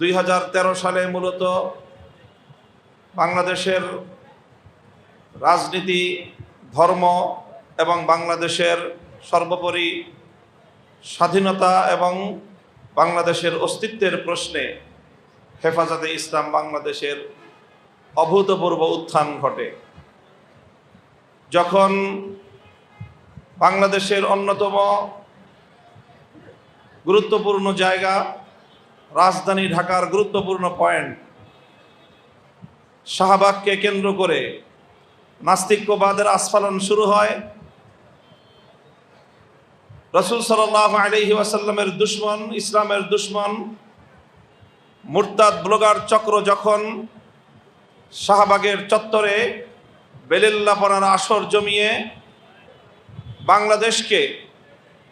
দুই হাজার তেরো সালে মূলত বাংলাদেশের রাজনীতি, ধর্ম এবং বাংলাদেশের সর্বোপরি স্বাধীনতা এবং বাংলাদেশের অস্তিত্বের প্রশ্নে হেফাজতে ইসলাম বাংলাদেশের অভূতপূর্ব উত্থান ঘটে। যখন বাংলাদেশের অন্যতম গুরুত্বপূর্ণ জায়গা রাজধানী ঢাকার গুরুত্বপূর্ণ পয়েন্ট, শাহবাগকে কেন্দ্র করে নাস্তিক্যবাদের আস্ফালন শুরু হয়। রসুল সাল্লাহ আলহি ওয়াসাল্লামের দুশ্মন, ইসলামের দুশ্মন, মুরতাদ ব্লগার চক্র যখন শাহবাগের চত্বরে বেলিল্লাপনার আসর জমিয়ে বাংলাদেশকে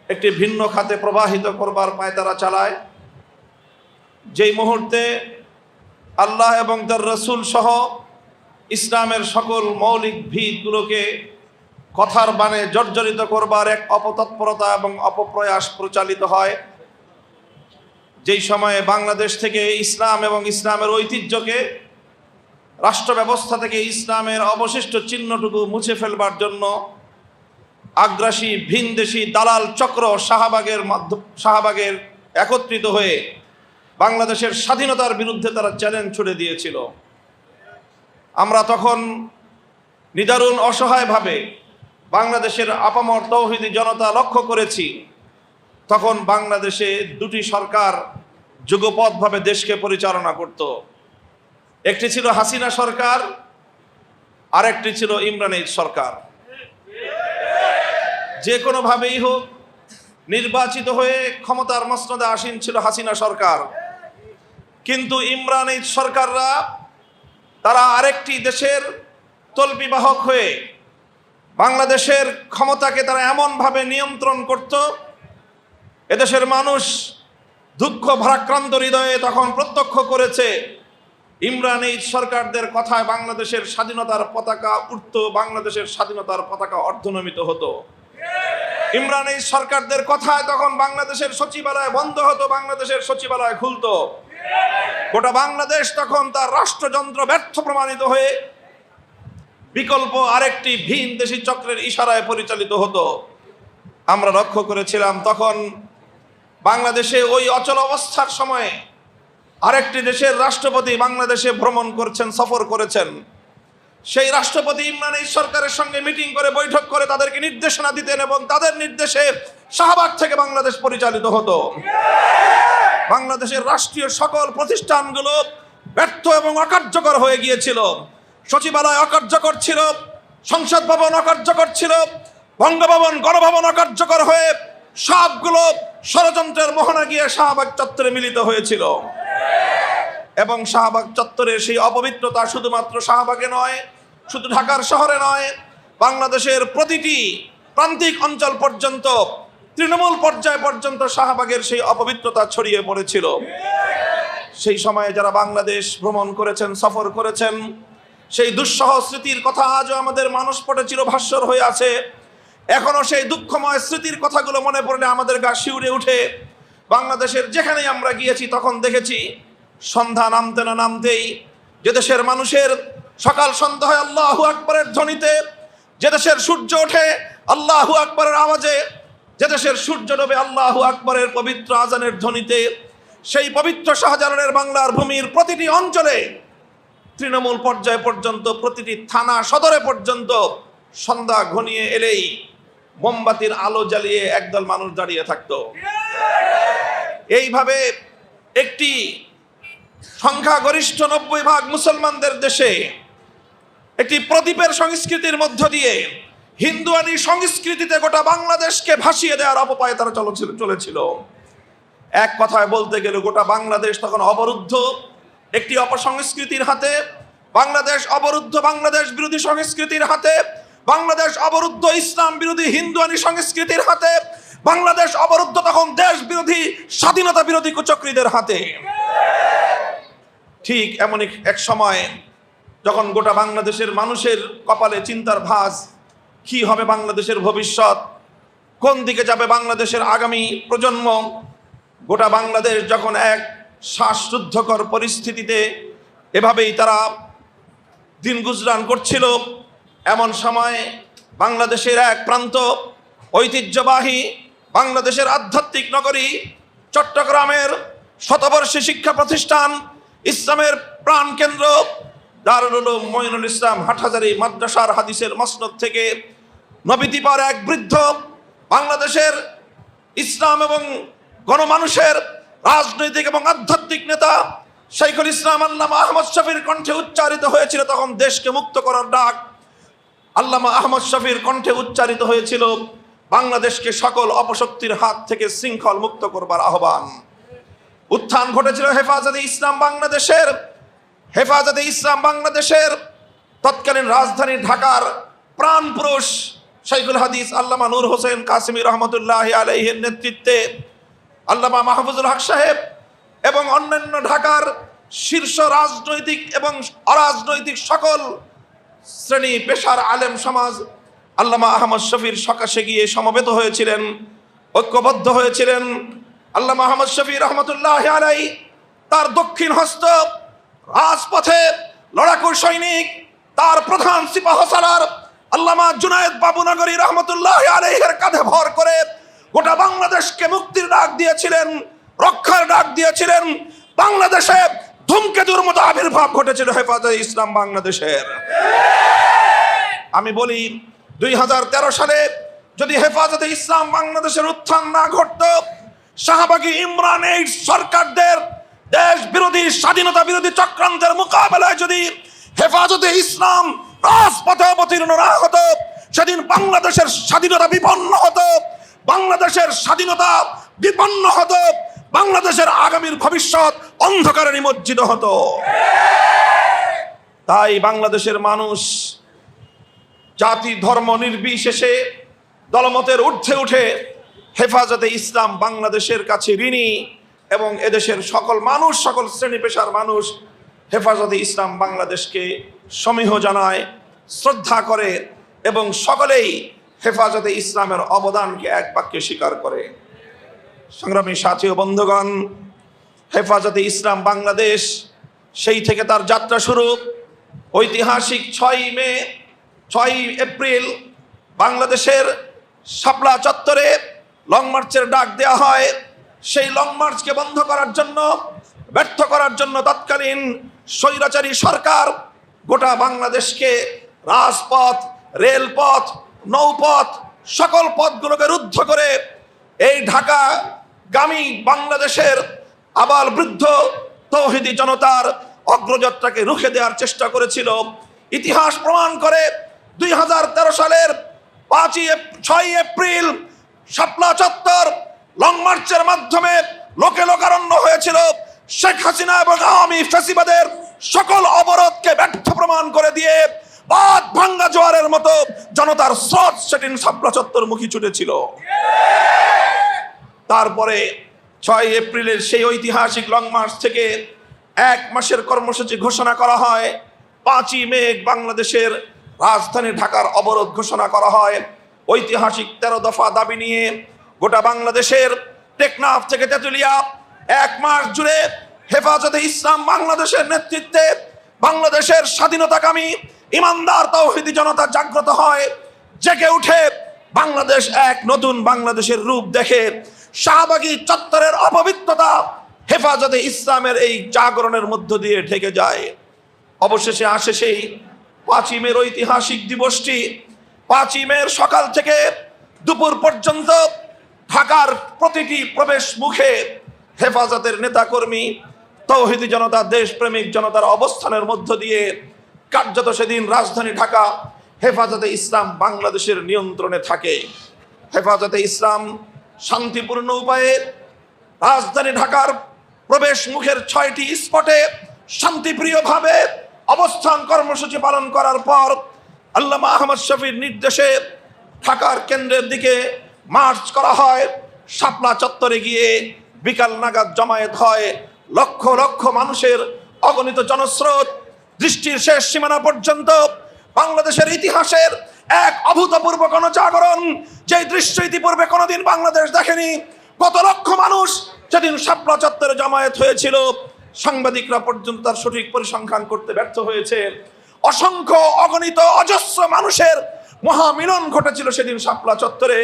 একটি ভিন্ন খাতে প্রবাহিত করবার পায়তারা চালায় যেই মুহূর্তে আল্লাহ এবং তার রসুল সহ ইসলামের সকল মৌলিক ভিতগুলোকে কথার বানে জর্জরিত করবার এক অপতৎপরতা এবং অপপ্রয়াস প্রচালিত হয়, যেই সময়ে বাংলাদেশ থেকে ইসলাম এবং ইসলামের ঐতিহ্যকে রাষ্ট্র ব্যবস্থা থেকে ইসলামের অবশিষ্ট চিহ্নটুকু মুছে ফেলবার জন্য আগ্রাসী ভিনদেশি দালাল চক্র শাহবাগের মাধ্যম শাহবাগের একত্রিত হয়ে বাংলাদেশের স্বাধীনতার বিরুদ্ধে তারা চ্যালেঞ্জ ছুড়ে দিয়েছিল। আমরা তখন নিদারুণ অসহায়ভাবে বাংলাদেশের আপামর তৌহিদি জনতা লক্ষ্য করেছি। তখন বাংলাদেশে দুটি সরকার যুগপথভাবে দেশকে পরিচালনা করত। একটি ছিল হাসিনা সরকার, আরেকটি ছিল ইমরান সরকার। যে কোনোভাবেই হোক, নির্বাচিত হয়ে ক্ষমতার মসনদে আসীন ছিল হাসিনা সরকার। কিন্তু ইমরান এইদ সরকাররা তারা আরেকটি দেশের তলবিবাহক হয়ে বাংলাদেশের ক্ষমতাকে তারা এমনভাবে নিয়ন্ত্রণ করত, এদেশের মানুষ দুঃখ ভারাক্রান্ত হৃদয়ে তখন প্রত্যক্ষ করেছে, ইমরান এই সরকারদের কথায় বাংলাদেশের স্বাধীনতার পতাকা উঠত, বাংলাদেশের স্বাধীনতার পতাকা অর্ধনমিত হতো। ইমরান এই সরকারদের কথায় তখন বাংলাদেশের সচিবালয় বন্ধ হতো, বাংলাদেশের সচিবালয় খুলতো। গোটা বাংলাদেশ তখন তার রাষ্ট্রযন্ত্র ব্যর্থ প্রমাণিত হয়ে বিকল্প আরেকটি ভিন দেশি চক্রের ইশারায় পরিচালিত হতো। আমরা লক্ষ্য করেছিলাম তখন বাংলাদেশে ওই অচল অবস্থার সময়ে আরেকটি দেশের রাষ্ট্রপতি বাংলাদেশে ভ্রমণ করছেন, সফর করেছেন। সেই রাষ্ট্রপতি ইমরান এই সরকারের সঙ্গে মিটিং করে বৈঠক করে তাদেরকে নির্দেশনা দিতেন এবং তাদের নির্দেশে শাহবাগ থেকে বাংলাদেশ পরিচালিত হতো। বাংলাদেশের রাষ্ট্রীয় সকল প্রতিষ্ঠানগুলো ব্যর্থ এবং অকার্যকর হয়ে গিয়েছিল। সচিবালয় অকার্যকর ছিল, সংসদ ভবন অকার্যকর ছিল, বঙ্গভবন, গণভবন অকার্যকর হয়ে সবগুলো ষড়যন্ত্রের মোহনা গিয়ে শাহবাগ চত্বরে মিলিত হয়েছিল। এবং শাহবাগ চত্বরে সেই অপবিত্রতা শুধুমাত্র শাহবাগে নয়, শুধু ঢাকার শহরে নয়, বাংলাদেশের প্রতিটি প্রান্তিক অঞ্চল পর্যন্ত তৃণমূল পর্যায় পর্যন্ত শাহবাগের সেই অপবিত্রতা ছড়িয়ে পড়েছিল। সেই সময়ে যারা বাংলাদেশ ভ্রমণ করেছেন, সফর করেছেন, সেই দুঃসহ স্মৃতির কথা আজও আমাদের মানুষ পটে চিরভাস্বর হয়ে আছে। এখনও সেই দুঃখময় স্মৃতির কথাগুলো মনে পড়লে আমাদের গা শিউরে উঠে। বাংলাদেশের যেখানেই আমরা গিয়েছি, তখন দেখেছি সন্ধ্যা নামতে না নামতেই যে দেশের মানুষের সকাল সন্ধ্যা হয় আল্লাহু আকবরের ধ্বনিতে, যে দেশের সূর্য ওঠে আল্লাহু আকবরের আওয়াজে যে দেশের সূর্য ডোবে আল্লাহু আকবরের পবিত্র আজানের ধ্বনিতে, সেই পবিত্র শাহজালালের বাংলার ভূমির প্রতিটি অঞ্চলে, তৃণমূল পর্যায় পর্যন্ত, প্রতিটি থানা সদরে পর্যন্ত সন্ধ্যা ঘনিয়ে এলেই মোমবাতির আলো জ্বালিয়ে একদল মানুষ দাঁড়িয়ে থাকতো। এইভাবে একটি সংখ্যাগরিষ্ঠ নব্বই ভাগ মুসলমানদের দেশে একটি প্রদীপের সংস্কৃতির মধ্য দিয়ে হিন্দুয়ানি সংস্কৃতিতে গোটা বাংলাদেশকে ভাসিয়ে দেওয়ার অপপায় তারা চলেছিল চলেছিল। এক কথায় বলতে গেলে গোটা বাংলাদেশ তখন অবরুদ্ধ। একটি অপসংস্কৃতির হাতে, বাংলাদেশ অবরুদ্ধ বাংলাদেশ বিরোধী সংস্কৃতির হাতে, বাংলাদেশ অবরুদ্ধ ইসলাম বিরোধী হিন্দুয়ানি সংস্কৃতির হাতে, বাংলাদেশ অবরুদ্ধ তখন দেশ বিরোধী স্বাধীনতা বিরোধী কুচক্রীদের হাতে। ঠিক এমন এক- সময় যখন গোটা বাংলাদেশের মানুষের কপালে চিন্তার ভাঁজ কি হবে বাংলাদেশের ভবিষ্যৎ? কোন দিকে যাবে বাংলাদেশের আগামী প্রজন্ম? গোটা বাংলাদেশ যখন এক শ্বাসরুদ্ধকর পরিস্থিতিতে এভাবেই তারা দিন গুজরান করছিল, এমন সময় বাংলাদেশের এক প্রান্ত ঐতিহ্যবাহী, বাংলাদেশের আধ্যাত্মিক নগরী, চট্টগ্রামের শতবর্ষী শিক্ষা প্রতিষ্ঠান, ইসলামের প্রাণকেন্দ্র ইসলাম হাটহাজারি মাদ্রাসার হাদিসের মসনদ থেকে নবীতিপার এক বৃদ্ধ বাংলাদেশের ইসলাম এবং গণমানুষের রাজনৈতিক এবং আধ্যাত্মিক নেতা শাইখুল ইসলাম আল্লামা আহমদ শফির কণ্ঠে উচ্চারিত হয়েছিল তখন দেশকে মুক্ত করার ডাক। আল্লামা আহমদ শফির কণ্ঠে উচ্চারিত হয়েছিল, বাংলাদেশকে সকল অপশক্তির হাত থেকে শৃঙ্খল মুক্ত করবার আহ্বান। উত্থান ঘটেছিল হেফাজতে ইসলাম বাংলাদেশের হেফাজতে ইসলাম বাংলাদেশের তৎকালীন রাজধানী ঢাকার প্রাণ পুরুষ শাইখুল হাদিস আল্লামা নূর হোসেন কাসিমি রহমতুল্লাহ আলহের নেতৃত্বে আল্লামা মাহফুজুল হক সাহেব এবং অন্যান্য ঢাকার শীর্ষ রাজনৈতিক এবং অরাজনৈতিক সকল শ্রেণি পেশার আলেম সমাজ আল্লামা আহমদ শফির সকাশে গিয়ে সমবেত হয়েছিলেন, ঐক্যবদ্ধ হয়েছিলেন। আল্লামা আহমদ শফি রহমতুল্লাহ আলাই তার দক্ষিণ হস্ত রাজপথে লড়াকু সৈনিক, তার প্রধান সিপাহ সালার আল্লামা জুনায়েদ বাবুনগরী রহমতুল্লাহ আলাইহের কাঁধে ভর করে গোটা বাংলাদেশকে মুক্তির ডাক দিয়েছিলেন, রক্ষার ডাক দিয়েছিলেন। বাংলাদেশে ধূমকেতুর মতো আবির্ভাব ঘটেছিল হেফাজতে ইসলাম বাংলাদেশের। আমি বলি, দুই হাজার তেরো সালে যদি হেফাজতে ইসলাম বাংলাদেশের উত্থান না ঘটত, শাহবাগী ইমরান এই সরকারদের দেশ বিরোধী স্বাধীনতা বিরোধী চক্রান্তের মোকাবেলায় যদি হেফাজতে ইসলাম রাজপথে অবতীর্ণ না হতো, সেদিন বাংলাদেশের স্বাধীনতা বিপন্ন হতো, বাংলাদেশের স্বাধীনতা বিপন্ন হতো, বাংলাদেশের আগামীর ভবিষ্যৎ অন্ধকারে নিমজ্জিত হতো। তাই বাংলাদেশের মানুষ জাতি, ধর্ম নির্বিশেষে দলমতের ঊর্ধ্বে উঠে হেফাজতে ইসলাম বাংলাদেশের কাছে ঋণী। এবং এদেশের সকল মানুষ, সকল শ্রেণি পেশার মানুষ হেফাজতে ইসলাম বাংলাদেশকে সমীহ জানায়, শ্রদ্ধা করে এবং সকলেই হেফাজতে ইসলামের অবদানকে এক বাক্যে স্বীকার করে। সংগ্রামী সাথী ও বন্ধুগণ, হেফাজতে ইসলাম বাংলাদেশ, সেই থেকে তার যাত্রা শুরু ঐতিহাসিক ছয় মে, ছয় এপ্রিল বাংলাদেশের শাপলা চত্বরে লং মার্চের ডাক দেওয়া হয়। সেই লং মার্চকে বন্ধ করার জন্য, ব্যর্থ করার জন্য তৎকালীন স্বৈরাচারী সরকার গোটা বাংলাদেশকে রাজপথ, রেলপথ, নৌপথ সকল পথগুলোকে রুদ্ধ করে এই ঢাকা গামী বাংলাদেশের আবাল বৃদ্ধ তৌহিদি জনতার অগ্রযাত্রাকে রুখে দেওয়ার চেষ্টা করেছিল। ইতিহাস প্রমাণ করে দুই হাজার তেরো সালের পাঁচই ছয় এপ্রিল, শাপলা চত্বর লং মার্চের মাধ্যমে লোকে লোকারণ্য হয়েছিল শেখ হাসিনা এবং আওয়ামী ফেসিবাদের সকল অবরোধকে ব্যর্থ প্রমাণ করে দিয়ে বাদ ভাঙ্গা জোয়ারের মতো জনতার স্রোত সেদিন শাপলা চত্বর মুখী ছুটেছিল। তারপরে ছয় এপ্রিলের সেই ঐতিহাসিক লং মার্চ থেকে এক মাসের কর্মসূচি ঘোষণা করা হয়। পাঁচই মে বাংলাদেশের রাজধানী ঢাকার অবরোধ ঘোষণা করা হয়। ঐতিহাসিক তেরো দফা দাবি নিয়ে গোটা বাংলাদেশের টেকনাফ থেকে তেতুলিয়া, এক মাস জুড়ে হেফাজতে ইসলাম বাংলাদেশের নেতৃত্বে বাংলাদেশের স্বাধীনতাকামী ইমানদার তৌহিদি জনতা জাগ্রত হয়, জেগে উঠে বাংলাদেশ এক নতুন বাংলাদেশের রূপ দেখে। শাহবাগী চত্বরের অপবিত্রতা হেফাজতে ইসলামের এই জাগরণের মধ্য দিয়ে ঢেকে যায়। অবশেষে আসে সেই পাঁচই মের ঐতিহাসিক দিবসটি। পাঁচই মের সকাল থেকে দুপুর পর্যন্ত ঢাকার প্রতিটি প্রবেশ মুখে হেফাজতের নেতাকর্মী, তৌহিদি জনতা, দেশপ্রেমিক জনতার অবস্থানের মধ্য দিয়ে কার্যত সেদিন রাজধানী ঢাকা হেফাজতে ইসলাম বাংলাদেশের নিয়ন্ত্রণে থাকে। হেফাজতে ইসলাম শান্তিপূর্ণ উপায়ে রাজধানী ঢাকার প্রবেশ মুখের ছয়টি স্পটে শান্তিপ্রিয়ভাবে অবস্থান কর্মসূচি পালন করার পর আল্লামা আহমদ শফির নির্দেশে ঢাকার কেন্দ্রের দিকে মার্চ করা হয়, শাপলা চত্বরে গিয়ে বিকাল নাগাদ জমায়েত হয়, লক্ষ লক্ষ মানুষের অগণিত জনস্রোত, দৃষ্টির শেষ সীমানা পর্যন্ত বাংলাদেশের ইতিহাসের এক অভূতপূর্ব গণজাগরণ, যে দৃশ্য ইতিপূর্বে কোনোদিন বাংলাদেশ দেখেনি। কত লক্ষ মানুষ যেদিন শাপলা চত্বরে জমায়েত হয়েছিল, সাংবাদিকরা পর্যন্ত তার সঠিক পরিসংখ্যান করতে ব্যর্থ হয়েছে। অসংখ্য অগণিত অজস্র মানুষের মহামিলন ঘটেছিল সেদিন শাপলা চত্বরে।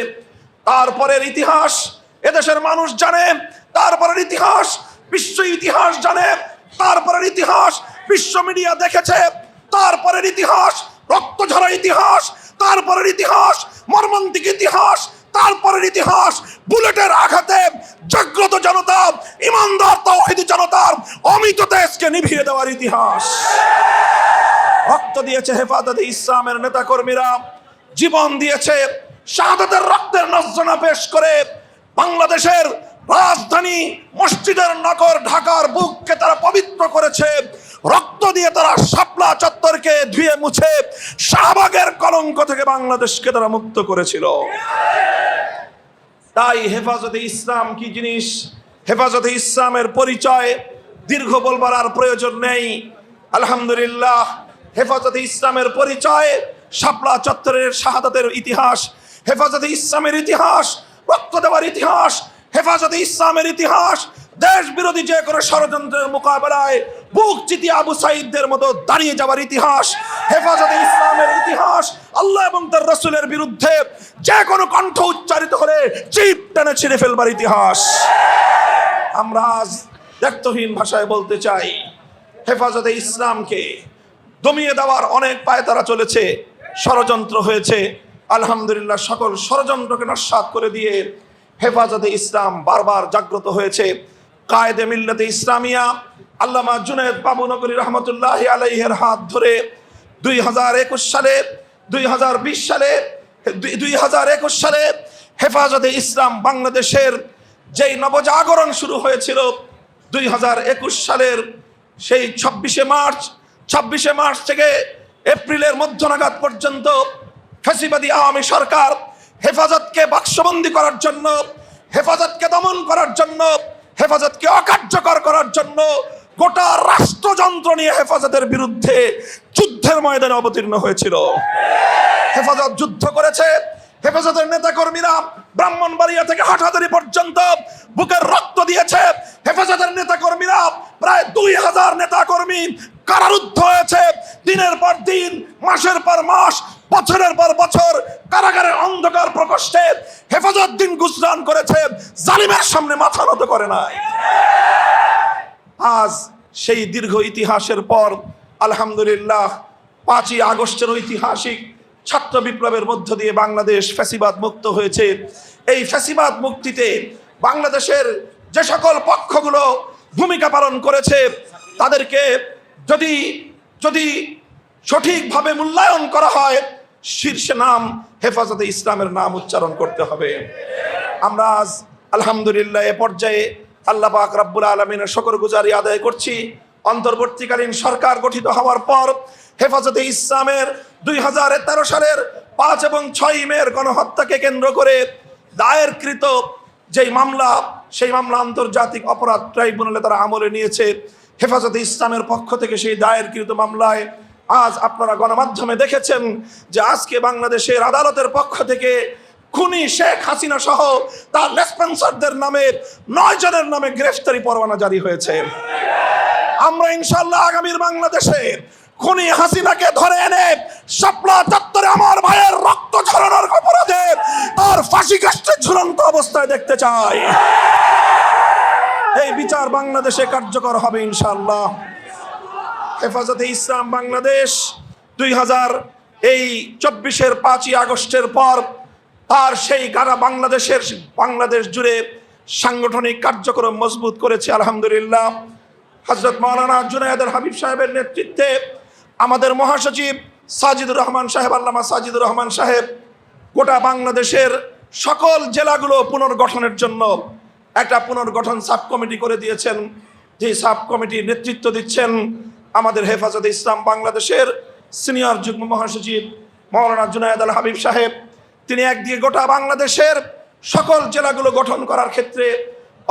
তারপরের ইতিহাস, এদেশের মানুষ জানে, তারপরের ইতিহাস, বিশ্ব ইতিহাস জানে, তারপরের ইতিহাস, বিশ্ব মিডিয়া দেখেছে, তারপরের ইতিহাস রক্ত ঝরা ইতিহাস, তারপরের ইতিহাস, মর্মান্তিক ইতিহাস, তারপরের ইতিহাস, বুলেটের আঘাতে জাগ্রত জনতা, ইমানদার তৌহিদি জনতার অমিত দেশকে নিভিয়ে দেওয়ার ইতিহাস। রক্ত দিয়েছে হেফাজতে ইসলামের নেতাকর্মীরা, জীবন দিয়েছে শাহাদাতের রক্তের নজরানা পেশ করে বাংলাদেশের রাজধানী মসজিদের নগর ঢাকার বুককে তারা পবিত্র করেছে। রক্ত দিয়ে তারা শাপলা চত্বরকে ধুয়ে মুছে শাহবাগের কলঙ্ক থেকে বাংলাদেশকে তারা মুক্ত করেছিল। তাই হেফাজতে ইসলাম কি জিনিস? হেফাজতে ইসলামের পরিচয় দীর্ঘ বলবার আর প্রয়োজন নেই। আলহামদুলিল্লাহ, হেফাজতে ইসলামের পরিচয় শাপলা চত্বরের শাহাদাতের ইতিহাস হেফাজতে ইসলামের ইতিহাস, রক্ত দেওয়ার ইতিহাস, হেফাজতে ইসলামের ইতিহাস দেশ বিরোধী যে কোনো ষড়যন্ত্রের মোকাবেলায় বুক চিতি আবু সাইদদের মতো দাঁড়িয়ে যাওয়ার ইতিহাস, হেফাজতে ইসলামের ইতিহাস, আল্লাহ এবং তার রসুলের বিরুদ্ধে যে কোনো কণ্ঠ উচ্চারিত হলে চিপ টেনে ছিঁড়ে ফেলবার ইতিহাস। আমরা আজ ব্যক্তহীন ভাষায় বলতে চাই, হেফাজতে ইসলামকে দমিয়ে দেওয়ার অনেক পায়তারা চলেছে, ষড়যন্ত্র হয়েছে আলহামদুলিল্লাহ, সকল ষড়যন্ত্রকে নস্বাত করে দিয়ে হেফাজতে ইসলাম বারবার জাগ্রত হয়েছে। কায়েদে মিল্লাতে ইসলামিয়া, আল্লামা জুনেদ বাবুনগরী রহমতুল্লাহ আলাইহের হাত ধরে দুই হাজার একুশ সালে, দুই হাজার বিশ সালে, দুই হাজার একুশ সালে হেফাজতে ইসলাম বাংলাদেশের যেই নবজাগরণ শুরু হয়েছিল, দুই হাজার একুশ সালের সেই ছাব্বিশে মার্চ ছাব্বিশে মার্চ থেকে এপ্রিলের মধ্য নাগাদ পর্যন্ত ফেসিবাদী আওয়ামী সরকার হেফাজতকে বাক্সবন্দি করার জন্য, হেফাজতকে দমন করার জন্য, হেফাজতকে অকার্যকর করার জন্য গোটা রাষ্ট্রযন্ত্র নিয়ে হেফাজতের বিরুদ্ধে যুদ্ধের ময়দানে অবতীর্ণ হয়েছিল। হেফাজত যুদ্ধ করেছে, হেফাজতের নেতা কর্মীরা ব্রাহ্মণবাড়িয়া থেকে হাটহাজারি পর্যন্ত বুকের রক্ত দিয়েছে। হেফাজতের নেতা কর্মীরা প্রায় দুই হাজার নেতা কর্মী কারারুদ্ধ হয়েছে। দিনের পর দিন, মাসের পর মাস বছরের পর বছর কারাগারের অন্ধকার প্রকোষ্ঠে হেফাজত দিন গুজরান করেছে, জালিমের সামনে মাথা নত করে নাই। আজ সেই দীর্ঘ ইতিহাসের পর, আলহামদুলিল্লাহ, পাঁচই আগস্টের ঐতিহাসিক ছাত্র বিপ্লবের মধ্য দিয়ে বাংলাদেশ ফ্যাসিবাদ মুক্ত হয়েছে। এই ফ্যাসিবাদ মুক্তিতে বাংলাদেশের যে সকল পক্ষগুলো ভূমিকা পালন করেছে, তাদেরকে যদি যদি সঠিকভাবে মূল্যায়ন করা হয়, শীর্ষে নাম, হেফাজতে ইসলামের নাম উচ্চারণ করতে হবে। আমরা আজ আলহামদুলিল্লাহ এ পর্যায়ে আল্লাহ পাক রাব্বুল আলমিনের শকর গুজারি আদায় করছি। অন্তর্বর্তীকালীন সরকার গঠিত হওয়ার পর হেফাজতে ইসলামের দুই হাজার তেরো সালের পাঁচ এবং ছয় মের গণহত্যাকে কেন্দ্র করে দায়েরকৃত যেই মামলা, সেই মামলা আন্তর্জাতিক অপরাধ ট্রাইব্যুনালে তারা আমলে নিয়েছে। হেফাজতে ইসলামের পক্ষ থেকে সেই দায়েরকৃত মামলায় আজ আপনারা গণমাধ্যমে দেখেছেন যে আজকে বাংলাদেশের আদালতের পক্ষ থেকে খুনি শেখ হাসিনা সহ তার লেসপেন্সারদের নামে নয় জনের নামে গ্রেফতারি পরোয়ানা জারি হয়েছে। আমরা ইনশাল্লাহ আগামীর বাংলাদেশে খুনি হাসিনাকে ধরে এনে শাপলা চত্বরে আমার ভাইয়ের রক্ত ঝরানোর অপরাধে তার ফাঁসি কাষ্টে ঝুলন্ত অবস্থায় দেখতে চাই। এই বিচার বাংলাদেশে কার্যকর হবে ইনশাল্লাহ হেফাজতে ইসলাম বাংলাদেশ দুই হাজার এই চব্বিশের পাঁচই আগস্টের পর তার সেই গাড়া বাংলাদেশের বাংলাদেশ জুড়ে সাংগঠনিক কার্যক্রম মজবুত করেছে, আলহামদুলিল্লাহ। হজরত মৌলানা জুনায়দের হাবিব সাহেবের নেতৃত্বে আমাদের মহাসচিব সাজিদুর রহমান সাহেব, আল্লামা সাজিদুর রহমান সাহেব, গোটা বাংলাদেশের সকল জেলাগুলো পুনর্গঠনের জন্য একটা পুনর্গঠন সাব কমিটি করে দিয়েছেন। যে সাব কমিটির নেতৃত্ব দিচ্ছেন আমাদের হেফাজতে ইসলাম বাংলাদেশের সিনিয়র যুগ্ম মহাসচিব মৌলানা জুনায়দ আল হাবিব সাহেব, তিনি একদিকে গোটা বাংলাদেশের সকল জেলাগুলো গঠন করার ক্ষেত্রে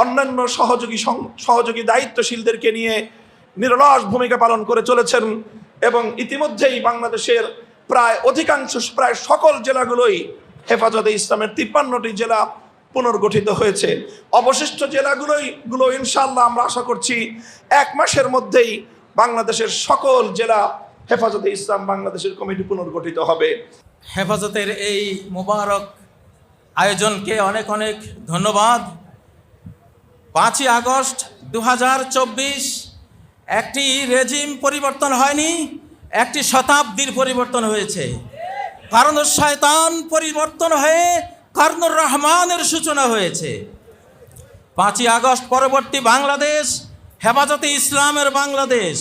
অন্যান্য সহযোগী সহযোগী দায়িত্বশীলদেরকে নিয়ে নিরলস ভূমিকা পালন করে চলেছেন এবং ইতিমধ্যেই বাংলাদেশের প্রায় অধিকাংশ, প্রায় সকল জেলাগুলোই হেফাজতে ইসলামের তিপ্পান্নটি জেলা পুনর্গঠিত হয়েছে। অবশিষ্ট জেলাগুলোই, গুলো ইনশাল্লাহ আমরা আশা করছি এক মাসের মধ্যেই বাংলাদেশের সকল জেলা হেফাজতে ইসলাম বাংলাদেশের কমিটি পুনর্গঠিত হবে। হেফাজতের এই মোবারক আয়োজনকে অনেক অনেক ধন্যবাদ। পাঁচই আগস্ট দু হাজার চব্বিশ একটি রেজিম পরিবর্তন হয়নি, একটি শতাব্দীর পরিবর্তন হয়েছে। কারণ শয়তান পরিবর্তন হয়ে কর্ণুর রহমানের সূচনা হয়েছে। পাঁচই আগস্ট পরবর্তী বাংলাদেশ হেফাজতে ইসলামের বাংলাদেশ,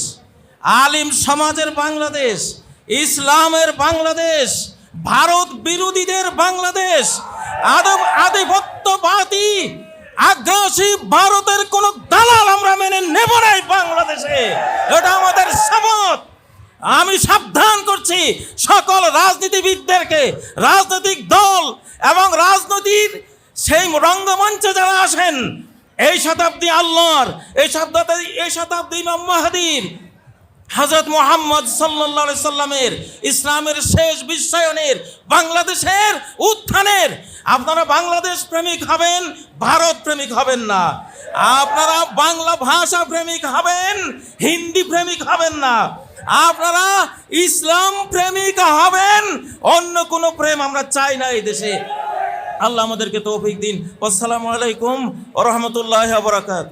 আলিম সমাজের বাংলাদেশ, ইসলামের বাংলাদেশ, ভারত বিরোধীদের বাংলাদেশ, আদব আধিপত্যবাদী, আগ্রাসী ভারতের কোন দালাল আমরা মেনে নেব নাই বাংলাদেশে। এটা আমাদের শপথ আমি সাবধান করছি সকল রাজনীতিবিদদেরকে, রাজনৈতিক দল এবং রাজনৈতিক সেই রঙ্গমঞ্চে যারা আসেন এই শতাব্দী আল্লাহর, এই শতাব্দী এই শতাব্দী ইমাম মাহাদির। হজরত মোহাম্মদ সাল্লা সাল্লামের ইসলামের শেষ বিশ্বায়নের, বাংলাদেশের উত্থানের। আপনারা বাংলাদেশ প্রেমিক হবেন, ভারত প্রেমিক হবেন না। আপনারা বাংলা ভাষা প্রেমিক হবেন, হিন্দি প্রেমিক হবেন না। আপনারা ইসলাম প্রেমিক হবেন, অন্য কোনো প্রেম আমরা চাই না এই দেশে। আল্লাহ আমাদেরকে তৌফিক দিন। আসসালামু আলাইকুম রহমতুল্লাহ বরাকাত